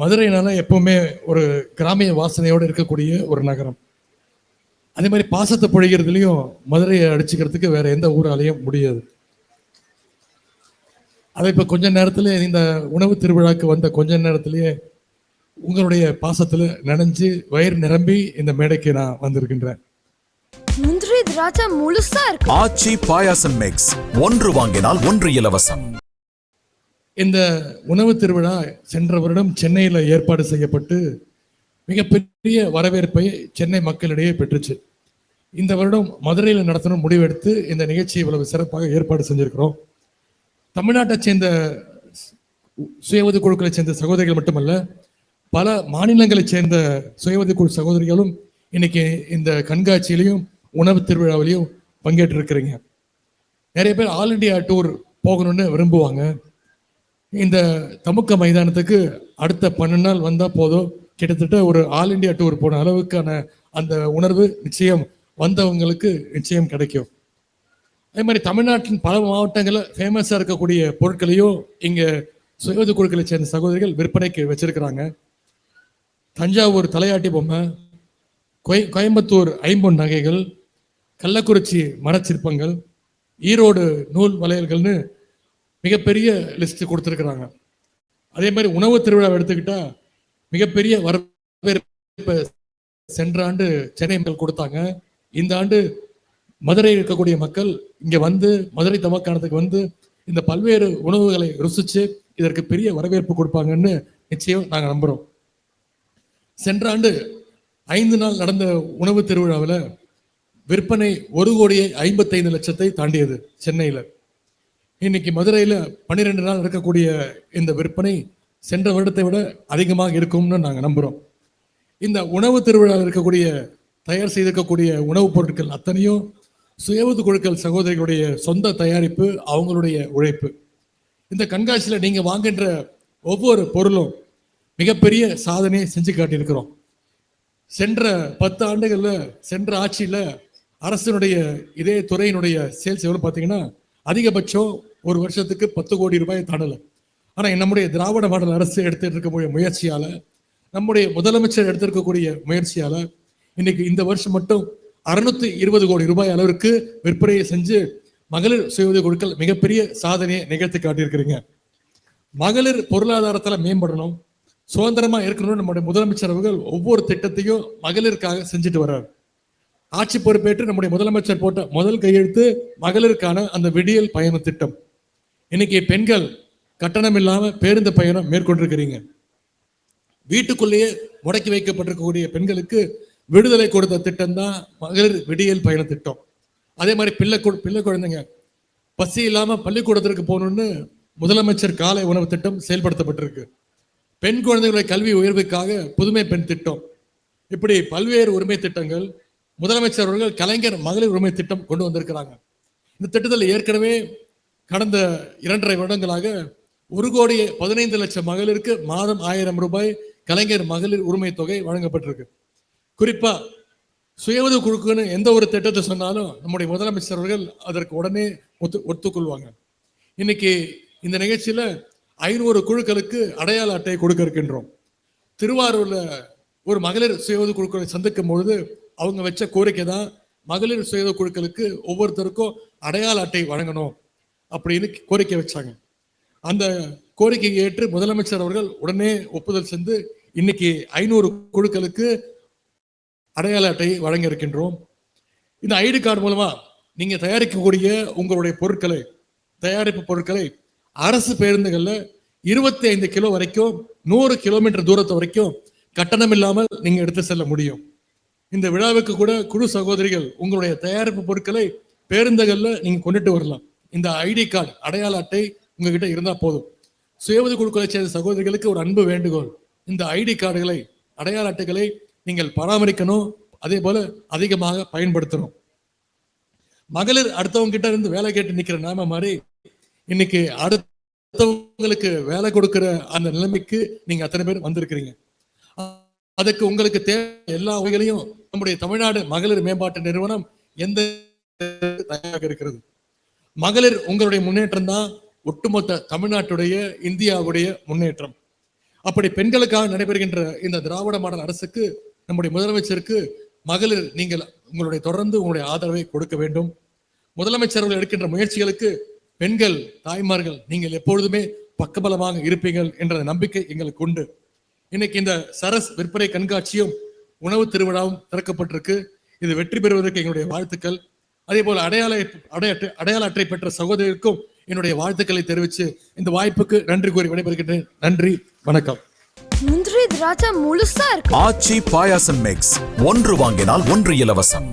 மதுரைனால எப்பவுமே ஒரு கிராமிய வாசனையோடு இருக்கக்கூடிய ஒரு நகரம். அதே மாதிரி பாசத்தை பொழிகிறதுலையும் மதுரையை அடிச்சுக்கிறதுக்கு வேற எந்த ஊராலையும் முடியாது. அதை இப்போ கொஞ்ச நேரத்துல இந்த உணவு திருவிழாக்கு வந்த கொஞ்ச நேரத்திலேயே உங்களுடைய பாசத்துல நனைஞ்சு வயிறு நிரம்பி இந்த மேடைக்கு நான் வந்திருக்கின்றேன். முந்திரி திராட்சை முழுசா இருக்கு. ஆச்சி பாயாசம் மிக்ஸ் ஒன்று வாங்கினால் ஒன்று இலவசம். இந்த உணவு திருவிழா சென்ற வருடம் சென்னையில் ஏற்பாடு செய்யப்பட்டு மிகப்பெரிய வரவேற்பை சென்னை மக்களிடையே பெற்றுச்சு. இந்த வருடம் மதுரையில் நடத்தணும் முடிவெடுத்து இந்த நிகழ்ச்சியை இவ்வளவு சிறப்பாக ஏற்பாடு செஞ்சுருக்கிறோம். தமிழ்நாட்டை சேர்ந்த சுய உதவி குழுக்களை சேர்ந்த சகோதரிகள் மட்டுமல்ல பல மாநிலங்களைச் சேர்ந்த சுய உதவி குழு சகோதரிகளும் இன்னைக்கு இந்த கண்காட்சியிலையும் உணவு திருவிழாவிலையும் பங்கேற்றிருக்கிறீங்க. நிறைய பேர் ஆல் இண்டியா டூர் போகணும்னு விரும்புவாங்க. இந்த தமுக்க மைதானத்துக்கு அடுத்த பன்னெண்டு நாள் வந்தால் போதும். கிட்டத்தட்ட ஒரு ஆல் இண்டியா டூர் போன அளவுக்கான அந்த உணர்வு நிச்சயம் வந்தவங்களுக்கு நிச்சயம் கிடைக்கும். அதே மாதிரி தமிழ்நாட்டின் பல மாவட்டங்களில் ஃபேமஸாக இருக்கக்கூடிய பொருட்களையும் இங்கே சுயது குழுக்களை சேர்ந்த சகோதரிகள் விற்பனைக்கு வச்சிருக்கிறாங்க. தஞ்சாவூர் தலையாட்டி பொம்மை கோய கோயம்புத்தூர் ஐம்பொன் நகைகள் கள்ளக்குறிச்சி மரச்சிற்பங்கள் ஈரோடு நூல் வளையல்கள்னு மிகப்பெரிய லிஸ்ட் கொடுத்துருக்குறாங்க. அதே மாதிரி உணவு திருவிழா எடுத்துக்கிட்டா மிகப்பெரிய வரவேற்பு சென்ற ஆண்டு சென்னை மக்கள் கொடுத்தாங்க. இந்த ஆண்டு மதுரையில் இருக்கக்கூடிய மக்கள் இங்கே வந்து மதுரை தமக்கானத்துக்கு வந்து இந்த பல்வேறு உணவுகளை ருசிச்சு இதற்கு பெரிய வரவேற்பு கொடுப்பாங்கன்னு நிச்சயம் நாங்கள் நம்புகிறோம் சென்ற ஆண்டு ஐந்து நாள் நடந்த உணவு திருவிழாவில் விற்பனை ஒரு கோடியே ஐம்பத்தைந்து லட்சத்தை தாண்டியது சென்னையில். இன்னைக்கு மதுரையில் பன்னிரெண்டு நாள் இருக்கக்கூடிய இந்த விற்பனை சென்ற வருடத்தை விட அதிகமாக இருக்கும்னு நாங்கள் நம்புகிறோம் இந்த உணவு திருவிழாவில் இருக்கக்கூடிய தயார் செய்திருக்கக்கூடிய உணவுப் பொருட்கள் அத்தனையும் சுயவுது குழுக்கள் சகோதரிகளுடைய சொந்த தயாரிப்பு அவங்களுடைய உழைப்பு. இந்த கண்காட்சியில் நீங்கள் வாங்குகின்ற ஒவ்வொரு பொருளும் மிகப்பெரிய சாதனையை செஞ்சு காட்டியிருக்கிறோம். சென்ற பத்து ஆண்டுகளில் சென்ற ஆட்சியில் அரசினுடைய இதே துறையினுடைய சேல்ஸ் எவ்வளோ பார்த்தீங்கன்னா அதிகபட்சம் ஒரு வருஷத்துக்கு பத்து கோடி ரூபாய் தடலை. ஆனால் நம்முடைய திராவிட மாடல் அரசு எடுத்துட்டு இருக்கக்கூடிய முயற்சியால் நம்முடைய முதலமைச்சர் எடுத்திருக்கக்கூடிய முயற்சியால் இன்னைக்கு இந்த வருஷம் மட்டும் அறுநூத்தி இருபது கோடி ரூபாய் அளவிற்கு விற்பனையை செஞ்சு மகளிர் சுய உதவி குழுக்கள் மிகப்பெரிய சாதனையை நிகழ்த்தி காட்டியிருக்கிறீங்க. மகளிர் பொருளாதாரத்தில் மேம்படணும் சுதந்திரமா இருக்கணும்னு நம்முடைய முதலமைச்சர் அவர்கள் ஒவ்வொரு திட்டத்தையும் மகளிருக்காக செஞ்சுட்டு வர்றாரு. ஆட்சி பொறுப்பேற்று நம்முடைய முதலமைச்சர் போட்ட முதல் கையெழுத்து மகளிருக்கான அந்த விடியல் பயண திட்டம். இன்னைக்கு பெண்கள் கட்டணம் இல்லாம பேருந்து பயணம் மேற்கொண்டிருக்கிறீங்க. வீட்டுக்குள்ளேயே முடக்கி வைக்கப்பட்டிருக்கக்கூடிய பெண்களுக்கு விடுதலை கொடுத்த திட்டம் தான் மகளிர் விடியல் பயண திட்டம். அதே மாதிரி பிள்ளை கு- பிள்ளை குழந்தைங்க பசி இல்லாம பள்ளிக்கூடத்திற்கு போகணும்னு முதலமைச்சர் காலை உணவு திட்டம் செயல்படுத்தப்பட்டிருக்கு. பெண் குழந்தைகளுடைய கல்வி உயர்வுக்காக புதுமை பெண் திட்டம். இப்படி பல்வேறு உரிமை திட்டங்கள் முதலமைச்சர் அவர்கள் கலைஞர் மகளிர் உரிமை திட்டம் கொண்டு வந்திருக்கிறாங்க. இந்த திட்டத்தில் ஏற்கனவே கடந்த இரண்டரை வருடங்களாக ஒரு கோடி பதினைந்து லட்சம் மகளிருக்கு மாதம் ஆயிரம் ரூபாய் கலைஞர் மகளிர் உரிமை தொகை வழங்கப்பட்டிருக்கு. குறிப்பா சுய உதவி குழுக்குன்னு எந்த ஒரு திட்டத்தை சொன்னாலும் நம்முடைய முதலமைச்சர் அவர்கள் அதற்கு உடனே ஒத்து ஒத்துக்கொள்வாங்க. இன்னைக்கு இந்த நிகழ்ச்சியில ஐநூறு குழுக்களுக்கு அடையாள அட்டையை கொடுக்க இருக்கின்றோம். திருவாரூர்ல ஒரு மகளிர் சுய உதவி குழுக்களை சந்திக்கும் பொழுது அவங்க வச்ச கோரிக்கை தான் மகளிர் சுய குழுக்களுக்கு ஒவ்வொருத்தருக்கும் அடையாள அட்டை வழங்கணும் அப்படின்னு கோரிக்கை வச்சாங்க. அந்த கோரிக்கையை ஏற்று முதலமைச்சர் அவர்கள் உடனே ஒப்புதல் செஞ்சு இன்னைக்கு ஐநூறு குழுக்களுக்கு அடையாள அட்டை வழங்க இருக்கின்றோம் இந்த ஐடி கார்டு மூலமா நீங்க தயாரிக்கக்கூடிய உங்களுடைய பொருட்களை தயாரிப்பு பொருட்களை அரசு பேருந்துகள்ல இருபத்தி ஐந்து கிலோ வரைக்கும் நூறு கிலோமீட்டர் தூரத்து வரைக்கும் கட்டணம் இல்லாமல் நீங்க எடுத்து செல்ல முடியும். இந்த விழாவுக்கு கூட குழு சகோதரிகள் உங்களுடைய தயாரிப்பு பொருட்களை பேருந்துகளில் நீங்கள் கொண்டுட்டு வரலாம். இந்த ஐடி கார்டு அடையாள அட்டை உங்ககிட்ட இருந்தால் போதும். சுயஉதவி குழுக்களை சேர்ந்த சகோதரிகளுக்கு ஒரு அன்பு வேண்டுகோள். இந்த ஐடி கார்டுகளை அடையாள அட்டைகளை நீங்கள் பராமரிக்கணும். அதே போல அதிகமாக பயன்படுத்தணும். மகளிர் அடுத்தவங்க கிட்ட இருந்து வேலை கேட்டு நிற்கிற நாம மாதிரி இன்னைக்கு அடுத்தவங்களுக்கு வேலை கொடுக்கிற அந்த நிலைமைக்கு நீங்க அத்தனை பேர் வந்திருக்கிறீங்க. அதுக்கு உங்களுக்கு தேவை எல்லா வகைகளையும் நம்முடைய தமிழ்நாடு மகளிர் மேம்பாட்டு நிறுவனம் எந்த தயாராக இருக்கிறது? மகளிர் உங்களுடைய முன்னேற்றம் தான் ஒட்டுமொத்த தமிழ்நாட்டுடைய இந்தியாவுடைய முன்னேற்றம். அப்படி பெண்களுக்காக நடைபெறுகின்ற இந்த திராவிட மாடல் அரசுக்கு நம்முடைய முதலமைச்சருக்கு மகளிர் நீங்கள் உங்களுடைய தொடர்ந்து உங்களுடைய ஆதரவை கொடுக்க வேண்டும். முதலமைச்சர்கள் எடுக்கின்ற முயற்சிகளுக்கு பெண்கள் தாய்மார்கள் நீங்கள் எப்பொழுதுமே பக்கபலமாக இருப்பீர்கள் என்ற நம்பிக்கை எங்களுக்கு உண்டு. இன்னைக்கு இந்த சரஸ் விற்பனை கண்காட்சியும் உணவு திருவிழாவும் திறக்கப்பட்டிருக்கு. இது வெற்றி பெறுவதற்கு எங்களுடைய வாழ்த்துக்கள். அதே போல அடையாள அடைய அடையாள அட்டை பெற்ற சகோதரருக்கும் என்னுடைய வாழ்த்துக்களை தெரிவித்து இந்த வாய்ப்புக்கு நன்றி கூறி விடைபெறுகின்றேன். நன்றி வணக்கம். முந்திரி திராட்சை முழுசா இருக்கு. ஆச்சி பாயாசம் மிக்ஸ் ஒன்று வாங்கினால் ஒன்று இலவசம்.